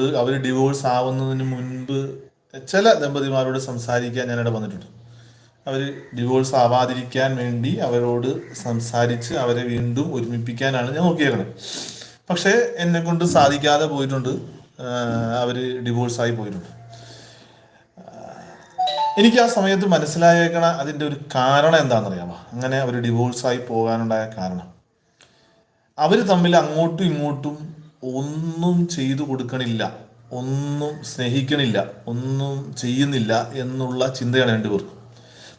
അവർ divorce ആവുന്നതിന് മുൻപ് ചില ദമ്പതിമാരോട് സംസാരിക്കാൻ ഞാനിവിടെ വന്നിട്ടുണ്ട്. അവർ ഡിവോഴ്സ് ആവാതിരിക്കാൻ വേണ്ടി അവരോട് സംസാരിച്ച് അവരെ വീണ്ടും ഒരുമിപ്പിക്കാനാണ് ഞാൻ നോക്കിയിരുന്നത്. പക്ഷേ എന്നെ കൊണ്ട് സാധിക്കാതെ പോയിട്ടുണ്ട്. അവർ ഡിവോഴ്സായി പോയിട്ടുണ്ട്. എനിക്ക് ആ സമയത്ത് മനസ്സിലായേക്കണ അതിന്റെ ഒരു കാരണം എന്താണെന്നറിയാമോ? അങ്ങനെ അവർ ഡിവോഴ്സായി പോകാനുണ്ടായ കാരണം. അവർ തമ്മിൽ അങ്ങോട്ടും ഇങ്ങോട്ടും ഒന്നും ചെയ്തു കൊടുക്കണില്ല ഒന്നും സ്നേഹിക്കണില്ല ഒന്നും ചെയ്യുന്നില്ല എന്നുള്ള ചിന്തയാണ് രണ്ടുപേർക്കും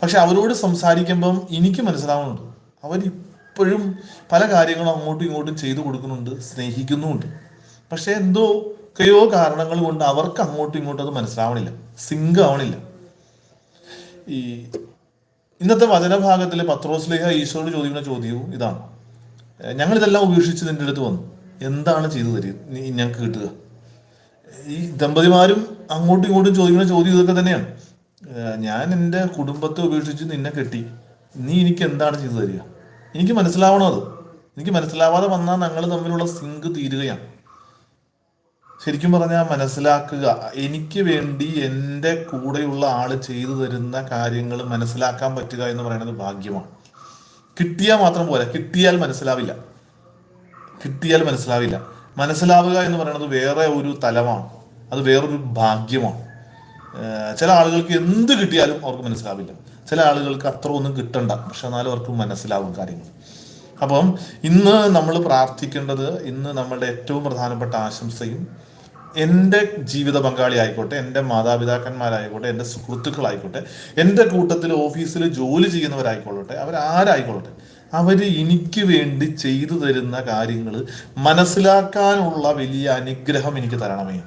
പക്ഷെ അവരോട് സംസാരിക്കുമ്പം എനിക്ക് മനസ്സിലാവുന്നുണ്ട് അവരിപ്പോഴും പല കാര്യങ്ങളും അങ്ങോട്ടും ഇങ്ങോട്ടും ചെയ്തു കൊടുക്കുന്നുണ്ട് സ്നേഹിക്കുന്നുമുണ്ട്. പക്ഷെ എന്തോ കയോ കാരണങ്ങൾ കൊണ്ട് അവർക്ക് അങ്ങോട്ടും ഇങ്ങോട്ടും അത് മനസ്സിലാവണില്ല സിങ്ക് ആവണില്ല. ഈ ഇന്നത്തെ വചനഭാഗത്തിലെ പത്രോസ്ലേഹ ഈശോട് ചോദിക്കുന്ന ചോദ്യവും ഇതാണ്. ഞങ്ങളിതെല്ലാം ഉപേക്ഷിച്ച് നിന്റെ അടുത്ത് വന്നു. എന്താണ് ചെയ്തു തരിക ഞങ്ങൾക്ക് കിട്ടുക. ഈ ദമ്പതിമാരും അങ്ങോട്ടും ഇങ്ങോട്ടും ചോദിക്കുന്ന ചോദ്യം ഇതൊക്കെ തന്നെയാണ്. ഞാൻ എന്റെ കുടുംബത്തെ ഉപേക്ഷിച്ച് നിന്നെ കെട്ടി. നീ എനിക്ക് എന്താണ് ചെയ്തു തരിക എനിക്ക് മനസ്സിലാവണം അത്. എനിക്ക് മനസ്സിലാവാതെ വന്നാൽ ഞങ്ങൾ തമ്മിലുള്ള സിങ്ക് തീരുകയാണ്. ശരിക്കും പറഞ്ഞാൽ മനസ്സിലാക്കുക. എനിക്ക് വേണ്ടി എന്റെ കൂടെയുള്ള ആൾ ചെയ്തു തരുന്ന കാര്യങ്ങൾ മനസ്സിലാക്കാൻ പറ്റുക എന്ന് പറയുന്നത് ഭാഗ്യമാണ്. കിട്ടിയാൽ മാത്രം പോരാ. കിട്ടിയാൽ മനസ്സിലാവില്ല. കിട്ടിയാൽ മനസ്സിലാവില്ല. മനസ്സിലാവുക എന്ന് പറയുന്നത് വേറെ ഒരു തലമാണ്. അത് വേറൊരു ഭാഗ്യമാണ്. ചില ആളുകൾക്ക് എന്ത് കിട്ടിയാലും അവർക്ക് മനസ്സിലാവില്ല. ചില ആളുകൾക്ക് അത്ര ഒന്നും കിട്ടണ്ട. പക്ഷെ എന്നാലും അവർക്ക് മനസ്സിലാവും കാര്യങ്ങൾ. അപ്പം ഇന്ന് നമ്മൾ പ്രാർത്ഥിക്കേണ്ടത് ഇന്ന് നമ്മളുടെ ഏറ്റവും പ്രധാനപ്പെട്ട ആശംസയും എന്റെ ജീവിത പങ്കാളി ആയിക്കോട്ടെ എന്റെ മാതാപിതാക്കന്മാരായിക്കോട്ടെ എന്റെ സുഹൃത്തുക്കളായിക്കോട്ടെ എന്റെ കൂട്ടത്തിൽ ഓഫീസിൽ ജോലി ചെയ്യുന്നവരായിക്കൊള്ളട്ടെ അവരാരായിക്കൊള്ളട്ടെ അവർ എനിക്ക് വേണ്ടി ചെയ്തു തരുന്ന കാര്യങ്ങൾ മനസ്സിലാക്കാനുള്ള വലിയ അനുഗ്രഹം എനിക്ക് തരണമേ.